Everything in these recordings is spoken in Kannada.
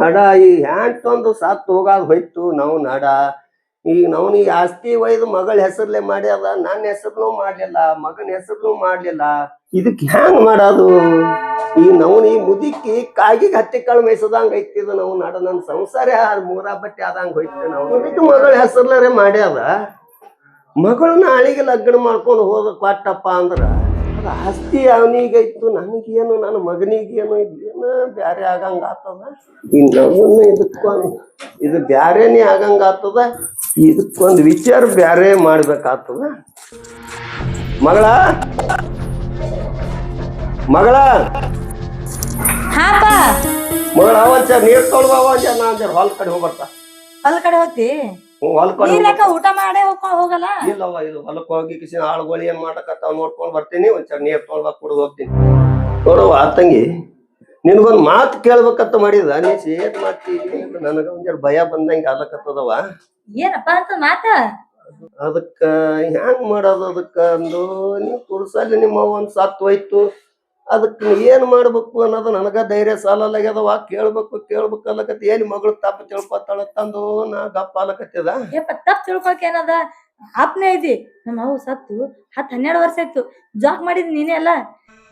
ಹಡ ಈ ಹ್ಯಾಂಟೊಂದು ಸತ್ತು ಹೋಗಾದ್ ಹೋಯ್ತು ನಾವು ನಡ. ಈಗ ನಾವು ಈ ಆಸ್ತಿ ಒಯ್ದು ಮಗಳ ಹೆಸರ್ಲೆ ಮಾಡ್ಯಾದ ನನ್ನ ಹೆಸರ್ನು ಮಾಡ್ಲಿಲ್ಲ, ಮಗನ ಹೆಸರ್ನು ಮಾಡ್ಲಿಲ್ಲ. ಇದಕ್ ಹ್ಯಾಂಗ್ ಮಾಡೋದು? ಈ ನವನಿ ಮುದುಕಿ ಕಾಗಿಗೆ ಹತ್ತಿ ಕಾಳು ಮೇಯ್ಸದಂಗ ಐತಿದು ನಾವು ನಡ. ನನ್ ಸಂಸಾರ ಮೂರ ಬಟ್ಟೆ ಆದಂಗ ಹೋಯ್ತು ನಾವು. ಮುದುಕಿ ಮಗಳ ಹೆಸರ್ಲರೆ ಮಾಡ್ಯಾದ ಮಗಳನ್ನ ಅಳಿಗೆ ಲಗ್ನ ಮಾಡ್ಕೊಂಡು ಹೋದ ಕೊಟ್ಟಪ್ಪ ಅಂದ್ರ ಅದು ಆಸ್ತಿ ಅವನಿಗೈತು ನನಗೇನು ನನ್ನ ಮಗನಿಗೇನು ಇದೇನು ಬ್ಯಾರೆ ಆಗಂಗ ಆತದ? ಇನ್ನೊಂದು ಇದಕ್ಕೊಂದು ಇದು ಬ್ಯಾರೇನೇ ಆಗಂಗ ಆತದ? ಇದಕ್ಕೊಂದು ವಿಚಾರ ಬ್ಯಾರೆ ಮಾಡ್ಬೇಕಾಗ್ತದ ಮಗಳ? ಮಗಳ? ಹಾಪ ಮಗಳ ಒಂಚ ನೀರ್ ತೊಳ್ಬ ಒಂಚ ನಾ ಒಂಚ ಹೊಲ್ ಕಡೆ ಹೋಗ್ಬರ್ತಾ. ಹೊಲ್ ಕಡೆ ಹೋಗ್ತಿ? ಹೊಲ ಕಡೆ ಊಟ ಮಾಡೇ ಹೋಗಲ್ಲ? ಇಲ್ಲವ್ವ ಇದು ಹೊಲಕ್ಕೆ ಹೋಗಿ ಕಿಸಿನ ಆಳುಗಳು ಏನ್ ಮಾಡಕತ್ತಾವ ನೋಡ್ಕೊಂಡ್ ಬರ್ತೀನಿ ಒಂಚರ್ ನೀರ್ ತೊಳ್ಬ ಕುಡ್ದು ಹೋಗ್ತೀನಿ. ನೋಡವ್ವ ತಂಗಿ ನಿನಗೊಂದ್ ಮಾತು ಕೇಳ್ಬೇಕಂತ ಮಾಡಿದ ನೀ ಏನ್ ಮಾಡ್ತೀನಿ ನನಗ ಒಂದ್ ಭಯ ಬಂದಂಗ ಆಲಕತ್ತದವ ಏನಪ್ಪ ಅಂತ ಮಾತ? ಅದಕ್ಕ ಹೆಂಗ್ ಮಾಡೋದು ಅದಕ್ಕ ಅಂದು ನೀವು ಕುರ್ಸಲ್ಲಿ ನಿಮ್ಮ ಒಂದ್ ಸತ್ ಹೋಯ್ತು. ಅದಕ್ಕ ಏನ್ ಮಾಡ್ಬೇಕು ಅನ್ನೋದು ನನಗ ಧೈರ್ಯ ಸಾಲಲ್ಲಾಗ್ಯದವ ಕೇಳ್ಬೇಕು ಕೇಳ್ಬೇಕು ಅಲ್ಲಕತ್ತಿ ಏನ್ ಮಗಳು ತಪ್ಪು ತಿಳ್ಕೊತಾಳ ತಂದು ನಾ ಗಪ್ಪ ಅಲ್ಲಕತ್ತಿದ ತಪ್ಪು ತಪ್ಪ ತಿಳ್ಕೊಳಕ್ ಏನದ? ಆಪ್ನೇ ಐತಿ. ನಮ್ಮ ಅವು ಸತ್ತು ಹತ್ತು ಹನ್ನೆರಡು ವರ್ಷ ಆಯ್ತು. ಜಾಕ್ ಮಾಡಿದ್ ನೀನೇ ಅಲ್ಲ?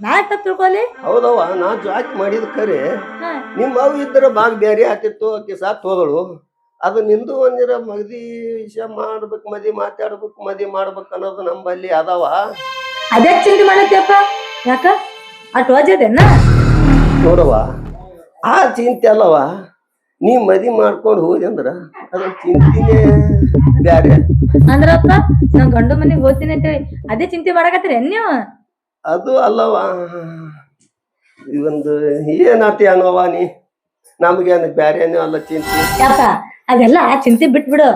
ನಾ ತಪ್ಪ ತಿಳ್ಕೊಲಿ? ಹೌದವ್ವ ನಾ ಜಾಕ್ ಮಾಡಿದ ಕರೆ. ನಿಮ್ಮ ಅವು ಇದ್ರ ಬಾಗ್ ಬೇರೆ ಆತಿತ್ತು ಅಕ್ಕಿ ಸಾತ್ ಹೋದಳು. ಅದು ನಿಂದು ಒಂದಿರ ಮಗದಿ ವಿಷಯ ಮಾಡ್ಬೇಕು ಮದಿ ಮಾತಾಡ್ಬೇಕು ಮದಿ ಮಾಡ್ಬೇಕು ಅನ್ನೋದು ನಂಬಲ್ಲಿ ಅದಾವ. ಅದೇ ಚಿಂತೆ ಮಾಡತ್ತಪ್ಪ ಯಾಕ? ಅಟ್ ಓದಿದೇನ ನೋಡವ್ವ ಆ ಚಿಂತೆ ಅಲ್ಲವ ನೀ ಮದಿ ಮಾಡ್ಕೊಂಡು ಹೋದೆ ಅಂದ್ರ ಅದ್ರ ಚಿಂತಿನೇ ಬ್ಯಾರೆ. ಅಂದ್ರಪ್ಪ ನಾ ಗಂಡು ಮನೆಗೆ ಹೋಗ್ತೀನಿ ಅಂತೇಳಿ ಅದೇ ಚಿಂತೆ ಮಾಡಕತ್ತೀರಿ ನೀವು? ಅದು ಅಲ್ಲವ ಇವೊಂದು ಏನಾತಿ ಅನ್ನೋವ ನೀ? ನಮ್ಗೇನು ಬ್ಯಾರೇನು ಅಲ್ಲ ಚಿಂತೆ. ಯಾಕ ಅದೆಲ್ಲ ಚಿಂತೆ ಬಿಟ್ಬಿಡು.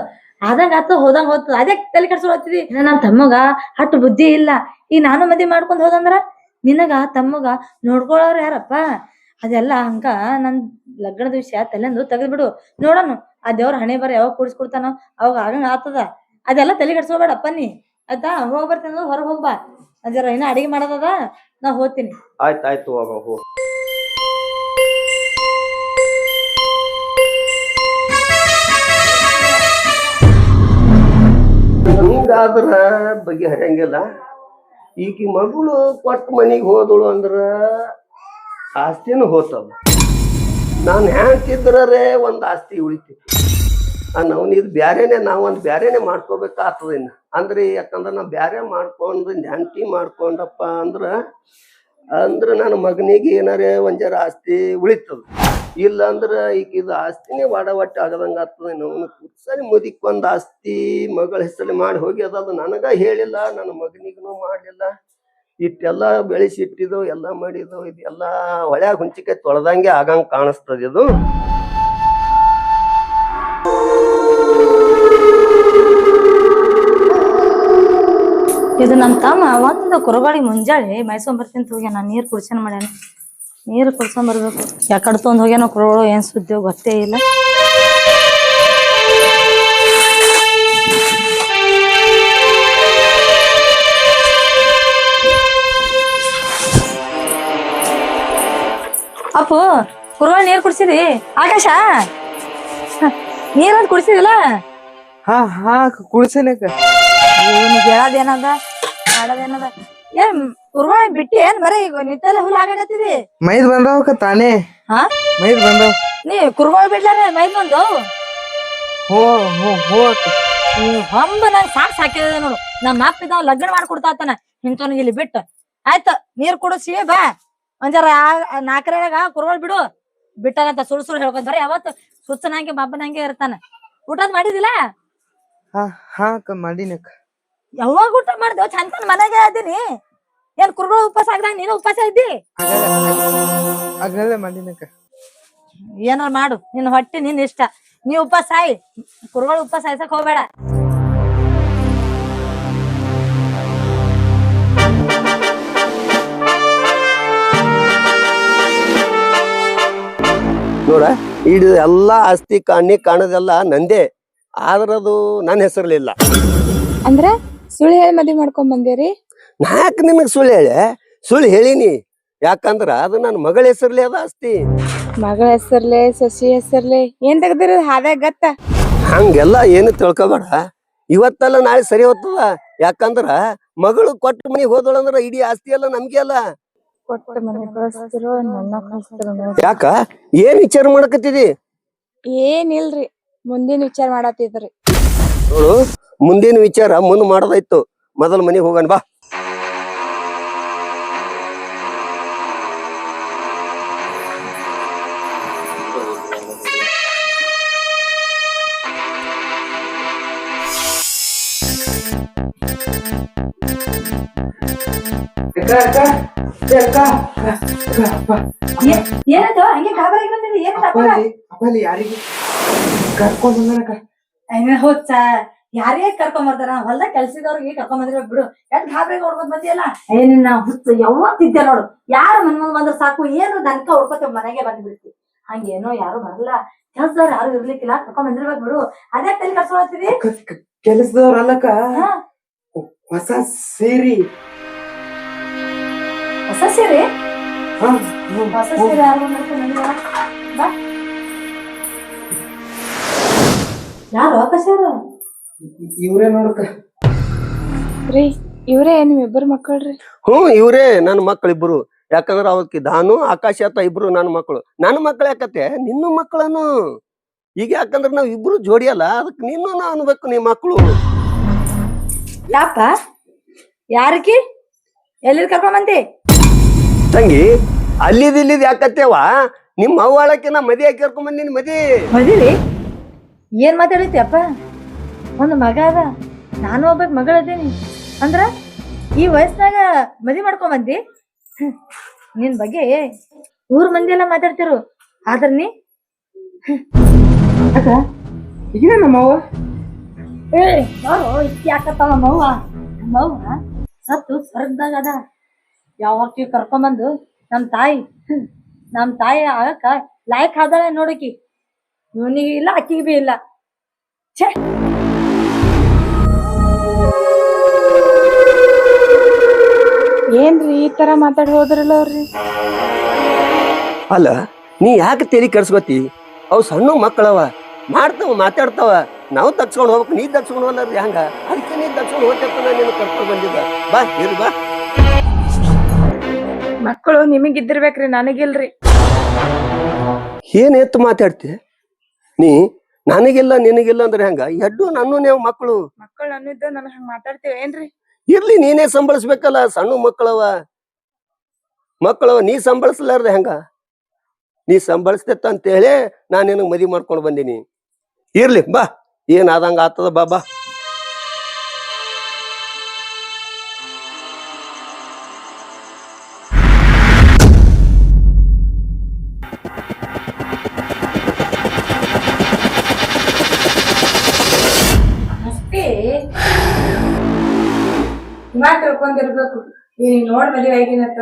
ಆದಂಗ ಆತ ಹೋದಂಗ ಹೋಗ್ತದ ಅದೇ ತಲೆ ಕೆಡ್ಸ್ಕೊಳ್ ನನ್ನ ತಮ್ಮಗ ಹಟ್ಟು ಬುದ್ಧಿ ಇಲ್ಲ. ಈ ನಾನು ಮದಿ ಮಾಡ್ಕೊಂಡ್ ಹೋದಂದ್ರ ನಿನಗ ತಮ್ಮಗ ನೋಡ್ಕೊಳ್ಳೋರು ಯಾರಪ್ಪ? ಅದೆಲ್ಲ ಹಂಗ ನನ್ ಲಗ್ನದ ವಿಷಯ ತಲೆಂದು ತೆಗೆದ್ಬಿಡು. ನೋಡೋಣ ಆ ದೇವ್ರ ಹಣೆ ಬರ ಯಾವಾಗ ಕೂಡಿಸ್ಕೊಡ್ತಾನೋ, ಅವಾಗ ಆಗಂಗ ಆತದ ಅದೆಲ್ಲ ತಲೆ ಕೆಡ್ಸ್ಕೊಬೇಡಪ್ಪ ನೀ. ಆಯ್ತಾ? ಹೋಗ್ ಬರ್ತೀನಿ ಅಂದ್ರೆ ಹೊರಗೆ ಹೋಗ್ಬಾ ಅದ್ರ ಇನ್ನ ಅಡಿಗೆ ಮಾಡೋದದ, ನಾ ಹೋಗ್ತೀನಿ. ಆಯ್ತು ಆಯ್ತು ಹೋಗ. ಹಿಂಗಾದ್ರ ಬಗೆಹರಿಯಂಗಿಲ್ಲ ಈಗ ಮಗಳು ಕೊಟ್ಟು ಮನೆಗೆ ಹೋದಳು ಅಂದ್ರ ಆಸ್ತಿನೂ ಹೋತವ. ನಾನು ಹ್ಯಾಂತಿದ್ರೇ ಒಂದು ಆಸ್ತಿ ಉಳಿತಿತ್ತು ನಾವು ಇದು ಬ್ಯಾರೇನೆ ಒಂದು ಬ್ಯಾರೇನೆ ಮಾಡ್ಕೋಬೇಕಾಗ್ತದ ಇನ್ನು. ಅಂದ್ರೆ ಯಾಕಂದ್ರೆ ನಾ ಬ್ಯಾರೆ ಮಾಡ್ಕೊಂಡು ನೆಂಟಿ ಮಾಡ್ಕೊಂಡಪ್ಪ ಅಂದ್ರೆ ಅಂದ್ರೆ ನನ್ನ ಮಗನಿಗೆ ಏನಾರೇ ಒಂಜರ ಆಸ್ತಿ ಉಳಿತದ. ಇಲ್ಲ ಅಂದ್ರ ಈಗ ಇದು ಆಸ್ತಿನೇ ವಾಡ ಆಗದಂಗ ಕುರ್ಸಲಿ ಮುದಿಕ್ ಒಂದ್ ಆಸ್ತಿ, ಮಗಳ ಹೆಸರಲ್ಲಿ ಮಾಡಿ ಹೋಗಿ ಅದು ನನಗ ಹೇಳಿಲ್ಲ, ನನ್ನ ಮಗನಿಗೂ ಮಾಡ್ಲಿಲ್ಲ. ಇಟ್ಟೆಲ್ಲ ಬೆಳೆಸಿ ಇಟ್ಟಿದ್ದು, ಎಲ್ಲ ಮಾಡಿದ್ದು, ಇದೆಲ್ಲ ಹೊಳ್ಯಾಗ ಹುಂಚಿಕೆ ತೊಳೆದಂಗೆ ಆಗಂಗ್ ಕಾಣಿಸ್ತದ ಇದು. ಇದು ನನ್ನ ತಮ್ಮ, ಒಂದು ಕುರುಬಾಳಿ ಮುಂಜಾನೆ ಮೈಸೂರು ಬರ್ತೀನಿ ಹೋಗ್ಯಾನ ನೀರು ಕುಡ್ಸನ್ ಮಾಡ್ಯಾನ. ನೀರ್ ಕುಡ್ಸಕೊಂಡ್ ಬರ್ಬೇಕು. ಯಾಕಡೆ ತೊಂದ್ ಹೋಗ್ಯಾನ ಕುರುಗಳು ಏನ್ ಸುದ್ದಿ ಗೊತ್ತೇ ಇಲ್ಲ. ಅಪ್ಪು ಕುರುವಳ ನೀರ್ ಕುಡ್ಸಿದಿ? ಆಕಾಶ? ನೀರ್ ಕುಡ್ಸಿದಿಲ್ಲ? ಹಾ ಹಾ ಕುಡ್ಸೇನಕ್ಕ ನಿಮ್ಗೆ ಹೇಳೋದೇನದ ಮಾಡೋದೇನದ ಏನ್ ಕುರ್ಬಾನಿ ಬಿಟ್ಟಿ ಏನ್ ಬರೀ ಈಗ ನಿತ್ತೆಲ್ಲ ಹುಲ್ ಆಗತ್ತಿದಿ ಮೈದ್ ಬಂದವಕ್ಕ ತಾನೇ? ಹಾ? ಮೈದ್ ಬಂದವ್. ನೀ ಕುರ್ಬಾನಿ ಬಿಡ್ಲಾರ ಮೈದ್ ಬಂದು? ಹೋ ಹೋ ಹೋ ಹಂಬ ನಂಗ್ ಸಾಕ್ ಸಾಕಿದ ನೋಡು. ನಮ್ಮ ಅಪ್ಪ ಇದಾವ ಲಗ್ನ ಮಾಡ್ಕೊಡ್ತಾತನ ಇಂತವನಿಗೆ ಇಲ್ಲಿ ಬಿಟ್ಟು. ಆಯ್ತು ನೀರ್ ಕುಡಿಸಿ ಬಾ. ಒಂಜಾರ ನಾಲ್ಕರಾಗ ಕುರ್ಬಾಳ್ ಬಿಡು. ಬಿಟ್ಟಾಗಂತ ಸುಳ್ ಸುಳ್ ಹೇಳ್ಕೊಂತಾರೆ ಯಾವತ್ತು ಸುಚ್ಚನಂಗೆ ಮಬ್ಬನಂಗೆ ಇರ್ತಾನ. ಊಟ ಮಾಡಿದಿಲ್ಲ? ಹಾ ಹಾ ಮಾಡೀನಕ್ಕ ಯಾವಾಗ ಊಟ ಮಾಡ್ದೇವ್ ಚಂದ ಮನೆಗೆ ಅದೀನಿ ಏನ್ ಕುರುಗಳ ಉಪವಾಸ ಆಗ್ದಂಗ ನೀನು ಉಪವಾಸ ಇದ್ದಿ? ಮಾಡೀನಕ್ಕ ಏನಾರ ಮಾಡು ನಿನ್ನ ಹೊಟ್ಟೆ ನಿನ್ ಇಷ್ಟ. ನೀ ಉಪವಾಸ ಆಯ್. ಕುರುಗಳು ಉಪವಾಸ ಆಯ್ಸಕ್ ಹೋಗ್ಬೇಡ. ನೋಡ ಇದು ಎಲ್ಲಾ ಆಸ್ತಿ ಕಾಣಿ ಕಾಣದೆಲ್ಲ ನಂದೇ. ಆದ್ರದು ನನ್ನ ಹೆಸರ್ಲಿಲ್ಲ. ಅಂದ್ರ ಸುಳ್ಳು ಹೇಳಿ ಮದ್ವೆ ಮಾಡ್ಕೊಂಡ್ ಬಂದೇರಿ? ನಾಕ್ ನಿಮಗ್ ಸುಳ್ಳು ಹೇಳಿ? ಸುಳ್ಳು ಹೇಳಿನಿ. ಯಾಕಂದ್ರ ಅದು ನನ್ನ ಮಗಳ ಹೆಸರ್ಲೆ ಅದ ಆಸ್ತಿ. ಮಗಳ ಹೆಸರ್ಲೆ ಸಸಿ ಹೆಸರ್ಲೆ ಏನ್ ತೆಗ್ದಿರ ಹಾದಾಗ ಗತ್ತ? ಹಂಗೆಲ್ಲ ಏನು ತಿಳ್ಕೊಬೇಡ. ಇವತ್ತಲ್ಲ ನಾಳೆ ಸರಿ ಹೋಗ್ತದ ಯಾಕಂದ್ರ ಮಗಳು ಕೊಟ್ಟ ಮನೆಗೆ ಹೋದಳಂದ್ರ ಇಡೀ ಆಸ್ತಿ ಎಲ್ಲ ನಮ್ಗೆ ಅಲ್ಲ. ಯಾಕ? ಏನ್ ವಿಚಾರ ಮಾಡಕತ್ತಿದಿ? ಏನಿಲ್ರಿ ಮುಂದಿನ ವಿಚಾರ ಮಾಡತ್ತಿದ್ರಿ ನೋಡು ಮುಂದಿನ ವಿಚಾರ ಮುಂದ್ ಮಾಡೋದಾಯ್ತು. ಮೊದಲ ಮನೆಗೆ ಹೋಗೋಣ ಬಾ. ಏನಾಯ್ತು ಹಂಗೆ ಗಾಬರಿ ಬಂದಿದೆ ಏನ್ ಅಪ್ಪಲ್ಲಿ ಯಾರಿಗೆ ಕರ್ಕೊಂಡ್ ಬಂದನಕ್ಕ ಹುಚ್ಚ ಯಾರೇ ಕರ್ಕೊಂಡ್ ಬರ್ತಾರ ಹೊಲ್ದಾಗ ಕೆಲ್ಸದವ್ರಿಗೆ ಕರ್ಕೊಂಡ್ ಬಂದಿರ ಬಿಡು. ಎಷ್ಟ್ ಗಾಬರಿ ಹೊಡ್ಕೊಂಡ್ ಬಂದಿಯಲ್ಲ? ಏ ನಿನ್ನ ಹುಚ್ಚ ಯಾವತ್ತಿದ್ದೆ ನೋಡು. ಯಾರು ಮನ್ ಮುಂದ್ ಬಂದ್ರ ಸಾಕು. ಏನು ದನಕ ಹೊಡ್ಕೊತೇವ್? ಮನೆಗೆ ಬಂದ್ಬಿಡ್ತಿ. ಹಂಗೇನೋ ಯಾರು ಬರಲ್ಲ. ಕೆಲ್ಸದವ್ರು ಯಾರು ಇರ್ಲಿಕ್ಕಿಲ್ಲ. ಕರ್ಕೊಂಡ್ ಬಂದಿರ್ಬೇಕು ಬಿಡು. ಅದೇ ತಲೆ ಕೆಲಸದವ್ರಲ್ಲಕ್ಕ ಹಾ. ಹೊಸ ಸೇರಿ. ಹೊಸ ಸೀರೆ? ಹಾ, ಹೊಸ ಸೀರೆ ಯಾರು ಮಾಡ್ಕೊಂಡ್ ಬಾ. ಯಾರು ಆಕಾಶವ್ರು ಇವ್ರೇ ನೋಡಕ. ರೀ ಇವ್ರೇ ನಿಮ್ ಇಬ್ಬರು ಮಕ್ಕಳ್ರಿ. ಹ್ಞೂ ಇವ್ರೇ ನನ್ನ ಮಕ್ಕಳಿಬ್ರು ಯಾಕಂದ್ರ ಅವಕ್ಕೆ ದಾನು ಆಕಾಶ ಅಂತ ಇಬ್ರು ನನ್ನ ಮಕ್ಕಳು ನನ್ನ ಮಕ್ಕಳು ಯಾಕತ್ತೆ? ನಿನ್ನ ಮಕ್ಕಳನು. ಈಗ ಯಾಕಂದ್ರ ನಾವ್ ಇಬ್ರು ಜೋಡಿಯಲ್ಲ ಅದಕ್ಕೆ ನಿನ್ನೂ ಅನ್ಬೇಕು ನಿಮ್ಮ ಮಕ್ಕಳು. ಯಾಕ ಯಾರಕಿ ಎಲ್ಲಿ ಕರ್ಕೊಂಬಂದಿ ತಂಗಿ ಅಲ್ಲಿದ್ ಇಲ್ಲಿದ್ ಯಾಕತ್ತೇವ? ನಿಮ್ಮ ಅವ್ವಾಳಕ್ಕೆ ನಾ ಮದಿ ಹಾಕಿ ಕರ್ಕೊಂಡ್ ಬಂದಿನಿ ಮದಿ. ಮದಿರಿ ಏನ್ ಮಾತಾಡೈತಿ ಅಪ್ಪ? ಒಂದು ಮಗ ಅದ. ನಾನು ಒಬ್ಬ ಮಗಳದೇನಿ ಅಂದ್ರ ಈ ವಯಸ್ಸಿನಾಗ ಮದಿ ಮಾಡ್ಕೊಂಬಂದಿ ಹ್ಮ್. ನಿನ್ ಬಗ್ಗೆ ಊರ್ ಮಂದಿ ಎಲ್ಲ ಮಾತಾಡ್ತಿರು. ಆದ್ರ ನೀ? ಅಕ್ಕ ಈಗ ನಮ್ಮವ್ವ ಏ ಬಾರೋ ಇಕ್ಕಿ ನಮ್ಮವ್ವ ಸತ್ತು ಸ್ವರ್ಗದಾಗ ಅದ ಯಾವಕ್ಕಿ ಕರ್ಕೊಂಬಂದು ನಮ್ ತಾಯಿ ನಮ್ಮ ನಮ್ ತಾಯಿ ಆಗಕ್ಕ ಲಾಯಕ್ ಆದಾಳೆ ನೋಡಕಿ. ಇವನಿಗೆ ಇಲ್ಲ ಅಕ್ಕಿಗೆ ಬಿ ಇಲ್ಲ. ಛೇ! ಏನ್ರಿ ಈ ತರ ಮಾತಾಡಿ ಹೋದ್ರಲ್ಲ ಅವ್ರಿ ಅಲ್ಲ, ನೀ ಯಾಕೆ ತಲೆ ಕರ್ಸ್ಕೊತಿ ಅವು ಸಣ್ಣ ಮಕ್ಕಳವ, ಮಾಡ್ತಾವ, ಮಾತಾಡ್ತಾವ. ನಾವು ತಗ್ಸ್ಕೊಂಡು ಹೋಗ್ಬೇಕು ನೀ ತಗ್ಸ್ಕೊಂಡು ಹೋಗಲ್ಲ ಹಂಗ? ಅದಕ್ಕೆ ನೀ ತಗ್ಸ್ಕೊಂಡು ಹೋಗ್ತಪ್ಪ ನೀನು ಕರ್ಕೊಂಡು ಬಂದಿದ್ದ. ಬಾ ಇರು ಬಾ. ಮಕ್ಕಳು ನಿಮಗಿದ್ದಿರ್ಬೇಕ್ರಿ ನನಗಿಲ್ರಿ. ಏನ್ ಎತ್ತು ಮಾತಾಡ್ತಿ? ನೀ ನನಗಿಲ್ಲ ನಿನಗಿಲ್ಲ ಅಂದ್ರೆ ಹೆಂಗ? ಎಡ್ಡು ನನ್ನ ನೀವು ಮಕ್ಕಳು. ಮಕ್ಕಳು ಅನ್ನಿದ್ದ ನನ್ ಹಂಗ ಮಾತಾಡ್ತೀವಿ ಏನ್ರಿ? ಇರ್ಲಿ ನೀನೇ ಸಂಬಳಿಸ್ಬೇಕಲ್ಲ ಸಣ್ಣ ಮಕ್ಕಳವ. ಮಕ್ಕಳವ ನೀ ಸಂಬಳಿಸ್ಲಾರ್ದ ಹೆಂಗ? ನೀ ಸಂಬಳಿಸ್ತೇತ ಅಂತೇಳಿ ನಾನು ನಿನಗೆ ಮದಿ ಮಾಡ್ಕೊಂಡು ಬಂದೀನಿ. ಇರ್ಲಿ ಬಾ. ಏನ್ ಆದಂಗ ಆತದ ಬಾಬಾ? ಇವಾಗ ತಿಳ್ಕೊಂಡಿರ್ಬೇಕು. ನೀನ್ ನೋಡ್ ಮದುವೆ ಆಗಿನತ್ತ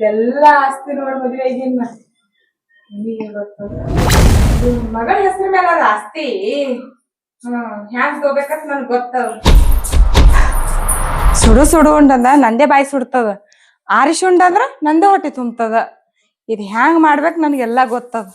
ಎಲ್ಲ ಆಸ್ತಿ ನೋಡ್ ಮದುವೆ ಆಗಿನ ಮಗಳ ಹೆಸರು ಮೇಲೆ ಆಸ್ತಿ. ಹ್ಯಾಂಗ್ ಸುಡು ಸುಡು ಉಂಡದ, ನಂದೇ ಬಾಯಿ ಸುಡ್ತದ. ಆರಿಸಿ ಉಂಡಂದ್ರ ನಂದೇ ಹೊಟ್ಟೆ ತುಂಬ್ತದ. ಇದು ಹ್ಯಾಂಗ್ ಮಾಡ್ಬೇಕು ನನಗೆಲ್ಲ ಗೊತ್ತದ.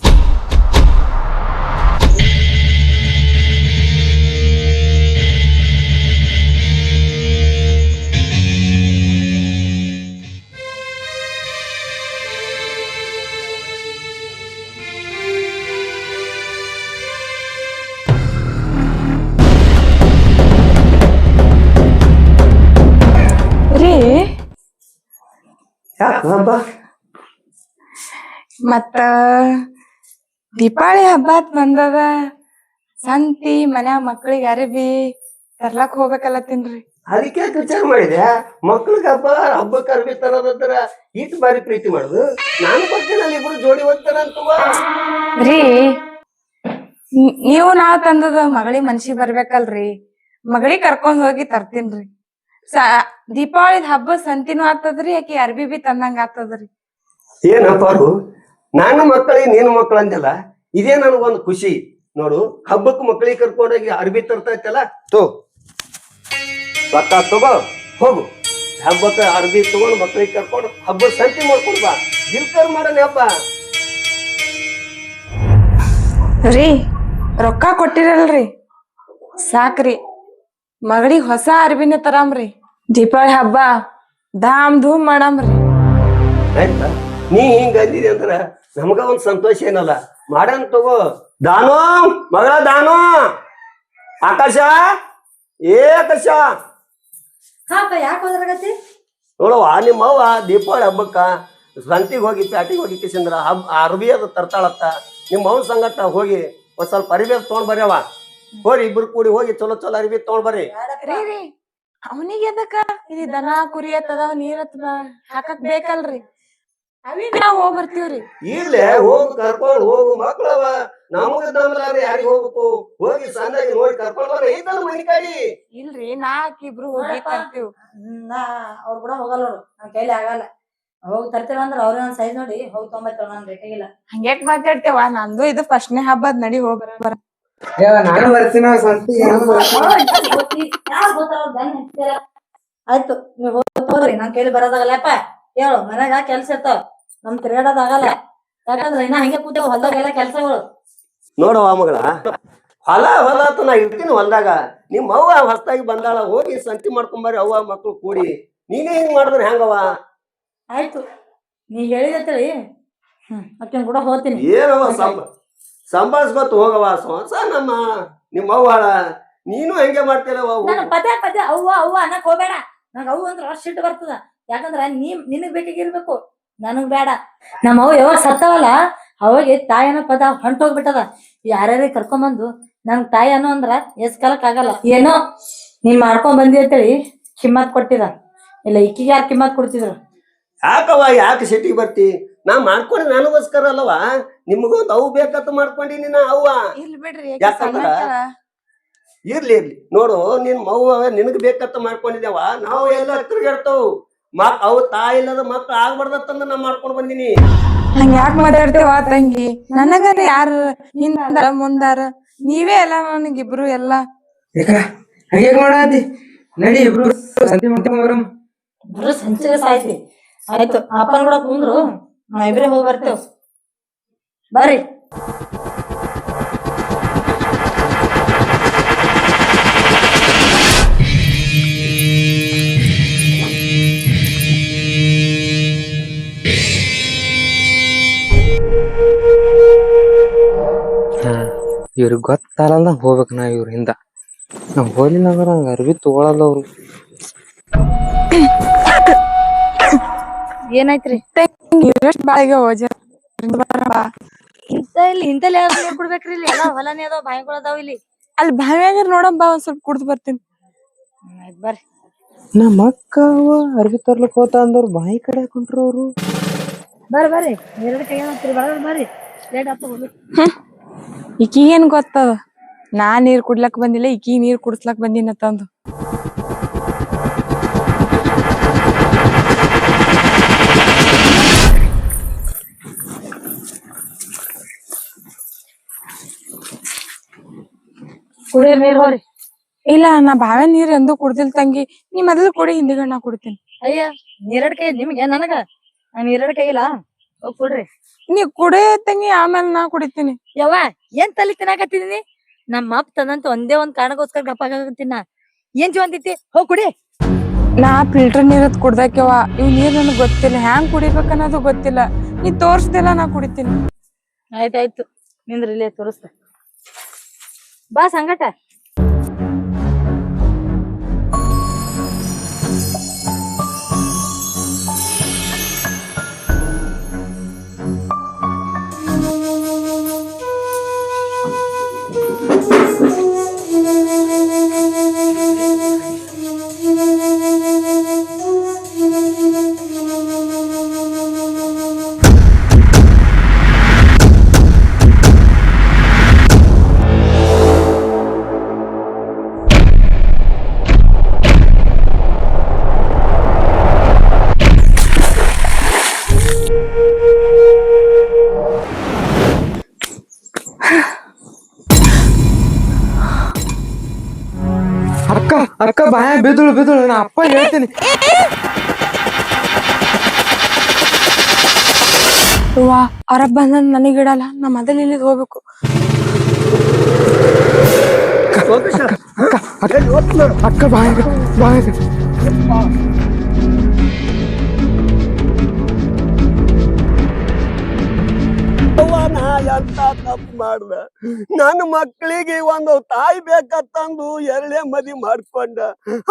ಯಾಕ ಬಾ ಮತ್ತ ದೀಪಾವಳಿ ಹಬ್ಬ ಬಂದದ. ಸಂತಿ ಮನ್ಯಾಗ ಮಕ್ಳಿಗೆ ಅರಿಬಿ ತರ್ಲಕ್ ಹೋಗ್ಬೇಕಲ್ಲತ್ತೀನ್ರಿ ಅದಕ್ಕೆ ಯಾಕ್ ವಿಚಾರ ಮಾಡಿದೆ. ಮಕ್ಳಿಗೆ ಹಬ್ಬ ಹಬ್ಬಕ್ಕೆ ಅರ್ಬಿ ತರೋದ್ರ ಇಟ್ಟು ಬಾರಿ ಪ್ರೀತಿ ಮಾಡುದು. ನಾನು ಬರ್ತೀನಿ ಅಲ್ಲಿ ಇಬ್ರು ಜೋಡಿ ಹೋಗ್ತಾರ ರೀ ನ್- ನೀವು ನಾವ್ ತಂದದ ಮಗಳಿಗೆ ಮನ್ಸಿಗೆ ಬರ್ಬೇಕಲ್ರಿ. ಮಗಳಿಗೆ ಕರ್ಕೊಂಡ್ ಹೋಗಿ ತರ್ತೀನ್ರಿ. ಸ ದೀಪಾವಳಿದ ಹಬ್ಬ ಸಂತಿನೂ ಆಗ್ತದ್ರಿ ಯಾಕೆ ಅರ್ಬಿ ಬಿ ತಂದಂಗ ಆಗ್ತದ್ರಿ? ಏನಪ್ಪಾರು ನಾನು ಮಕ್ಕಳಿಗೆ ನೀನು ಮಕ್ಕಳು ಅಂದಲ್ಲ ಇದೇ ನನಗೊಂದು ಖುಷಿ. ನೋಡು ಹಬ್ಬಕ್ಕೆ ಮಕ್ಕಳಿಗೆ ಕರ್ಕೊಂಡೋಗಿ ಅರ್ಬಿ ತರ್ತೈತಲ್ಲ? ತೋ. ರೊಕ್ಕ ತಗೋ ಹೋಗು. ಹಬ್ಬಕ್ಕೆ ಅರ್ಬಿ ತಗೊಂಡು ಮಕ್ಕಳಿಗೆ ಕರ್ಕೊಂಡು ಹಬ್ಬ ಸಂತಿ ಮಾಡ್ಕೊಂಡು ಬಾ. ದಿಲ್ಕರ್ ಮಾಡೋಣ ಹಬ್ಬ. ರೀ ರೊಕ್ಕ ಕೊಟ್ಟಿರಲ್ರಿ. ಸಾಕ್ರಿ. ಮಗಳಿಗ್ ಹೊಸ ಅರ್ಬಿನ ತರಾಮ್ರಿ. ದೀಪಾವಳಿ ಹಬ್ಬ ಧಾಮ್ ಧೂಮ್ ಮಾಡಾಮ್ರಿ. ಆಯ್ತಾ? ನೀ ಹಿಂಗ ಅಂದಿದೆ ಅಂದ್ರ ನಮಗ ಒಂದ್ ಸಂತೋಷ ಏನಲ್ಲ. ಮಾಡನ್ ತಗೋ. ದಾನು ಮಗಳ ದಾನು. ಆಕಾಶ? ಏ ಆಕಾಶ? ಹಾಪ ಯಾಕೆ ಹೋದ್ರಾಗತ್ತಿ? ನೋಡವ್ವ ನಿಮ್ಮ ಅವ್ವ ದೀಪಾವಳಿ ಹಬ್ಬಕ್ಕ ಸಂತಿಗೆ ಹೋಗಿ ಪ್ಯಾಟಿಗೆ ಹೋಗಿ ಕಿಸಿಂದ್ರ ಹಬ್ಬ ಅರ್ಬಿ ಅದು ತರ್ತಾಳತ್ತ. ನಿಮ್ಮ ಅವ್ನ ಸಂಗಟ ಹೋಗಿ ಒಂದ್ ಸ್ವಲ್ಪ ಅರಿಬಿ ಅದು ತೊಗೊಂಡ್ ಬರ್ಯವ ಹೋರಿ ಇಬ್ರು ಕೂಡಿ ಹೋಗಿ ಚಲೋ ಚಲೋ ಅರಿವಿ ತೊಗೊಂಡ್ ಬರ್ರಿ. ರೀ ರೀ. ಅವನಿಗೆ ಎದಕ್ಕ? ಇದು ದನ ಕುರಿ ಅತ್ತದ ನೀರ್ ಹತ್ತದ ಹಾಕಕ್ ಬೇಕಲ್ರಿ. ಅವಿ ನಾವ್ ಹೋಗ್ ಬರ್ತೀವ್ರಿ ಇರ್ಲೆ ಹೋಗು ಕರ್ಕೊಂಡು ಹೋಗು ಮಕ್ಳವ ನಮಗ ನಮ್ಲಾರ ಯಾರಿಗೆ ಹೋಗ್ಬೇಕು? ಹೋಗಿ ಸಂದಾಗಿ ನೋಡಿ ಕರ್ಕೊಂಡ್ ಬರ್ರಿ ಐತಲ್ಲ ಮನಿ ಕಾಡಿ. ಇಲ್ರಿ ನಾಕ್ ಇಬ್ರು ಹೋಗಿ ತರ್ತೀವ್. ನಾ ಅವ್ರು ಕೂಡ ಹೋಗಲ್ಲ ನೋಡು. ಕೈಲಿ ಆಗಲ್ಲ. ಹೋಗಿ ತರ್ತೇವ ಅಂದ್ರ ಅವ್ರ ಒಂದ್ ಸೈಜ್ ನೋಡಿ ಹೋಗಿ ನನ್ ಬೇಕಾಗಿಲ್ಲ ಹಂಗ್ಯಾಕ್ ಮಾತಾಡ್ತೇವ? ನಂದು ಇದು ಫಸ್ಟ್ನೇ ಹಬ್ಬದ್ ನಡಿ ಹೋಗ್ ಬರ ಏ, ನಾನು ಬರ್ತೀನ ಆಯ್ತು ನೀವ್ ಹೋಗ್ ಹೋಗ್ರಿ ನನ್ ಕೈಲಿ ಬರೋದಾಗಲ್ಲಪ್ಪ ಹೇಳು ಮನ್ಯಾಗ ಕೆಲ್ಸ ಇರ್ತಾವ. ನಮ್ ತಿರ್ಗಾಡೋದಾಗಲ್ಲ ಯಾಕಂದ್ರ ಇನ್ನ ಹಂಗೆ ಕೂತೇವ್ ಹೊಲ್ದಾಗೆಲ್ಲ ಕೆಲ್ಸಗಳು. ನೋಡವ ಮಗಳ. ಹೊಲ ಹೊಲ ಅಂತ ನಾ ಇರ್ತೀನಿ ಹೊಲ್ದಾಗ. ನಿಮ್ಮ ಅವ್ವ ಹೊಸ್ತಾಗಿ ಬಂದಾಳ ಹೋಗಿ ಸಂತಿ ಮಾಡ್ಕೊಂಬರ್ರಿ ಅವ್ವ ಮಕ್ಳು ಕೂಡಿ. ನೀನೇ ಹಿಂಗ್ ಮಾಡಿದ್ರೆ ಹೆಂಗವ ಆಯ್ತು. ನೀ ಹೇಳಿದ್ರಿ ಹ್ಮ್ ಅಕ್ಕನ್ ಕೂಡ ಹೋಗ್ತೀನಿ. ಏನವ ಸಂಬ ಸಂಭಾಳಿಸ್ಕೊತ ಹೋಗವ ಸೋಸ ನಮ್ಮ ನಿಮ್ಮ ಅವ್ವಾಳ ನೀನು ಹೆಂಗೆ ನಾನು ಪದೇ ಪದೇ ಅವ್ವ ಅವ್ವ ಅನ್ನಕ್ ಹೋಗ್ಬೇಡ. ನಂಗ ಅವ್ವ ಅಂದ್ರೆ ಅಷ್ಟ್ ಸಿಟ್ಟು ಬರ್ತದ. ಯಾಕಂದ್ರ ನೀ ನಿನಗ್ ಬೇಕಾಗಿರ್ಬೇಕು ನನಗ್ ಬೇಡ. ನಮ್ಮ ಅವ್ವ ಯಾವಾಗ ಸತ್ತವಲ್ಲ ಅವಾಗ ತಾಯಿ ಅನ್ನೋ ಪದ ಹೊಂಟೋಗ್ಬಿಟ್ಟದ. ಯಾರ್ಯಾರಿಗೆ ಕರ್ಕೊಂಬಂದು ನಂಗ್ ತಾಯಿ ಅನ್ನೋ ಅಂದ್ರ ಎಸ್ ಕಲಕ್ ಆಗಲ್ಲ. ಏನೋ ನೀನ್ ಮಾಡ್ಕೊಂಡ್ ಬಂದಿ ಅಂತೇಳಿ ಕಿಮ್ಮತ್ ಕೊಟ್ಟಿದ. ಇಲ್ಲ ಇಕ್ಕಿಗೆ ಯಾರು ಕಿಮ್ಮತ್ ಕೊಡ್ತಿದ್ರು? ಯಾಕವ ಯಾಕೆ ಸಿಟಿಗೆ ಬರ್ತಿ? ನಾ ಮಾಡ್ಕೊಂಡ್ ನನಗೋಸ್ಕರ ಅಲ್ವಾ ನಿಮಗೊಂದು ಅವು ಬೇಕಂತ ಮಾಡ್ಕೊಂಡಿನಿ ನಾ ಅವ್ವ. ಇಲ್ ಬಿಡ್ರಿ ಯಾಕಂದ್ರ? ಇರ್ಲಿ ಇರ್ಲಿ. ನೋಡು ನಿನ್ ಮವ್ವ ನಿನಗ್ ಬೇಕಂತ ಮಾಡ್ಕೊಂಡಿದ್ದೇವ ನಾವು ಎಲ್ಲ ತಿರುಗಾಡ್ತಾವ್ ಮಕ್ ಅವ್ ತಾಯಿ ಇಲ್ಲದ ಮಕ್ಳು ಆಗ್ಬಾರ್ದತ್ತಂದ ನಾ ಮಾಡ್ಕೊಂಡ್ ಬಂದಿನಿ. ಹಂಗ ಯಾಕೆ ಮಾತಾಡ್ತೇವ ತಂಗಿ? ನನಗರ ಯಾರು ಹಿಂದಾರ ಮುಂದಾರ ನೀವೇ ಎಲ್ಲ ನನಗಿಬ್ರು ಎಲ್ಲ. ಯಾಕ ಹಂಗೆ ಮಾಡಾತಿ? ನಡಿ ಇಬ್ರು ಸಂತಿ ಮಾಡ್ಕೊಂಡ್ ಬರಮ್ ಬರೋ ಸಂಚಿಗೆ ಸಾಯ್ತಿ. ಆಯ್ತು ಅಪ್ಪನ ಕೂಡ ಕುಂದ್ರು. ಇಬ್ರೇ ಹೋಗಿ ಬರ್ತೇವ್. ಬರ್ರಿ. ಇವ್ರಿಗೆ ಗೊತ್ತಾಗಲ್ಲ, ಹೋಗ್ಬೇಕು ನಾ ಇವ್ರ ಹಿಂದ. ನಾವ್ ಹೋಗ್ಲಿಲ್ಲ ಅಂದ್ರೆ ನಂಗೆ ಅರ್ವಿ ತಗೊಳಲ್ಲ ಅವ್ರು. ಏನಾಯ್ತ್ರಿ? ಬಾಳಿಗೆ ಹೋಜ ಇಂತ ಇಲ್ಲಿ ಇಂತಲ್ಲಿ ಯಾರು ನೀರ್ ಕುಡ್ಬೇಕ್ರಿ ಇಲ್ಲಿ? ಎಲ್ಲ ಹೊಲನೇ ಅದಾವ ಇಲ್ಲಿ. ಅಲ್ಲಿ ಬಾವ್ಯಾಗ ನೋಡಮ್ ಬಾ ಒಂದ್ ಸ್ವಲ್ಪ ಕುಡ್ದು ಬರ್ತೀನಿ. ಆಯ್ತ್ ಬರ್ರಿ. ನಮ್ಮ ಅಕ್ಕ ಅವ್ವ ಅರ್ಬಿ ತರ್ಲಕ್ ಹೋತ ಅಂದವ್ರು ಬಾಯಿ ಕಡೆ ಕುಂಟ್ರು ಅವ್ರು. ಬರ್ರಿ ಬರ್ರಿ. ಎರಡು ಕೈ ಹಾಕ್ತಿರಿ ಬರ್ರಿ ಲೇಟ್ ಆತ ಹೋಗ್ಲಿ ಈಕಿ ಏನ್ ಗೊತ್ತದ? ನಾ ನೀರ್ ಕುಡ್ಲಕ್ ಬಂದಿಲ್ಲ ಈಕಿ ನೀರ್ ಕುಡ್ಸ್ಲಕ್ ಬಂದಿನ ತಂದು ಕುಡಿಯ ನೀರ್ ಇಲ್ಲ ನಾ ಬಾವೆ ನೀರ್ ಎಂದು ಕುಡ್ದಿಲ್ ತಂಗಿ. ನೀ ಮೊದಲು ಕುಡಿ ಹಿಂದಿಗಣ್ಣ ನಾ ಕುಡ್ತೀನಿ. ಅಯ್ಯ ನೀರಡ್ ಕೈ ನಿಮ್ಗೆ ನನಗ? ನಾನು ನೀರಡ್ ಕೈ ಇಲ್ಲ ಹೋಗ್ ಕೊಡ್ರಿ. ನೀ ಕುಡಿ ತಂಗಿ ಆಮೇಲೆ ನಾ ಕುಡಿತೀನಿ. ಯವ್ವ ಏನ್ ತಲಿ ತಿನ್ನಾಕತ್ತಿದೀನಿ ನಮ್ಮ ಅಪ್ಪ ತಂದಂತ ಒಂದೇ ಒಂದ್ ಕಾರಣಕ್ಕೋಸ್ಕರ ಗಪ್ಪಾಗತ್ತಿನ ಏನ್ ಜೀವಂತೈತಿ ಹೋಗ್ ಕುಡಿ. ನಾ ಫಿಲ್ಟರ್ ನೀರದ್ ಕುಡ್ದಾಕ್ಯವ ಇವ್ ನೀರ್ ನನಗ್ ಗೊತ್ತಿಲ್ಲ. ಹ್ಯಾಂಗ್ ಕುಡಿಬೇಕ ಅನ್ನೋದು ಗೊತ್ತಿಲ್ಲ. ನೀ ತೋರ್ಸ್ದಿಲ್ಲ ನಾ ಕುಡಿತೀನಿ. ಆಯ್ತಾಯ್ತು. ನಿಂದ್ರಿಲ್ಲೇ ತೋರಿಸ್ತ ಬಾ ಸಂಗಟ ಅಕ್ಕ ಅಕ್ಕ ಬಾಯ ಬಿದ್ದಳು ಬಿದ್ದಳು. ನಾ ಅಪ್ಪ ಹೇಳ್ತೀನಿ. ವಾ ಅವ್ರ ಬಂದ ನನಗ್ ಇಡಲ್ಲ. ನಾ ಮೊದಲು ಇಲ್ಲಿದ್ ಹೋಗ್ಬೇಕು. ಅಕ್ಕ ಬಾಯ್ ಬಾಯ್. ತಪ್ಪು ಮಾಡ್ದ. ನನ್ನ ಮಕ್ಕಳಿಗೆ ಒಂದು ತಾಯಿ ಬೇಕತ್ತಂದು ಎರಡೇ ಮದಿ ಮಾಡ್ಕೊಂಡ.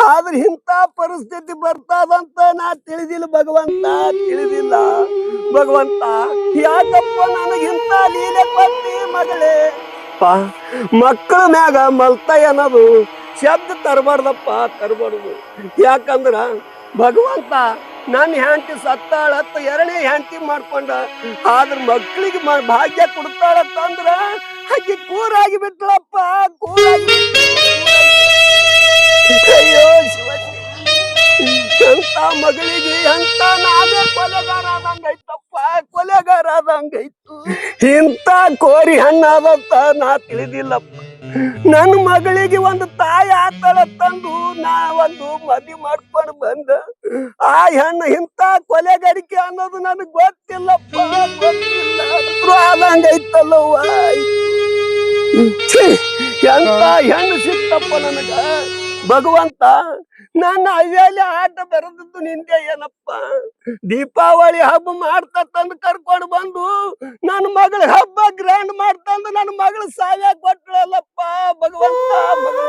ಆದ್ರೆ ಇಂಥ ಪರಿಸ್ಥಿತಿ ಬರ್ತದಂತ ನಾ ತಿಳಿದಿಲ್ಲ ಭಗವಂತ ತಿಳಿದಿಲ್ಲ. ಭಗವಂತ, ಯಾಕಪ್ಪ ನನಗೆ ಇಂಥ ಲೀಲೆ ಕೊಟ್ಟಿ ಮಗಳೇ? ಪಾ, ಮಕ್ಕಳ ಮ್ಯಾಗ ಮಲ್ತಾಯ ಅನ್ನೋದು ಶಬ್ದ ತರಬಾರ್ದಪ್ಪ, ತರಬಾರ್ದು. ಯಾಕಂದ್ರ ಭಗವಂತ ನನ್ನ ಹೆಂಡತಿ ಸತ್ತಾಳತ್ತ ಎರಡನೇ ಹೆಂಡತಿ ಮಾಡ್ಕೊಂಡ. ಆದ್ರ ಮಕ್ಕಳಿಗೆ ಭಾಗ್ಯ ಕೊಡ್ತಾಳತ್ತಂದ್ರ ಹಾಕಿ ಕೂರಾಗಿ ಬಿಟ್ಲಪ್ಪ, ಕೂರಾಗಿ. ಅಯ್ಯೋ ಎಂತ ಮಗಳಿಗೆ, ಎಂತ ನಾವೇ ಕೊಲೆಗಾರ ಆದಂಗೈತಪ್ಪ ಕೊಲೆಗಾರ ಆದಂಗೈತು ಇಂತ ಕೋರಿ ಹಣ್ಣಾದಂತ ನಾ ತಿಳಿದಿಲ್ಲಪ್ಪ. ನನ್ನ ಮಗಳಿಗೆ ಒಂದು ತಾಯಿ ಆತಳ ತಂದು ನಾ ಒಂದು ಮದಿ ಮಾಡ್ಕೊಂಡು ಬಂದ. ಆ ಹೆಣ್ಣು ಇಂತ ಕೊಲೆಗಾರಿಕೆ ಅನ್ನೋದು ನನಗೆ ಗೊತ್ತಿಲ್ಲಪ್ಪ, ಗೊತ್ತಿಲ್ಲ. ಎಂತ ಹೆಣ್ಣು ಸಿಕ್ತಪ್ಪ ನನಗ? ಭಗವಂತ, ನನ್ನ ಅಯ್ಯಲ್ಲಿ ಆಟ ಬರೆದದ್ದು ನಿಂದೆ ಏನಪ್ಪ? ದೀಪಾವಳಿ ಹಬ್ಬ ಮಾಡ್ತಾ ತಂದು ಕರ್ಕೊಂಡು ಬಂದು ನನ್ನ ಮಗಳ ಹಬ್ಬ ಗ್ರ್ಯಾಂಡ್ ಮಾಡ್ತಂದು ನನ್ನ ಮಗಳ ಸಾವ್ಯ ಕೊಟ್ಟಳಲ್ಲಪ್ಪ ಭಗವಂತ, ಮಗಳ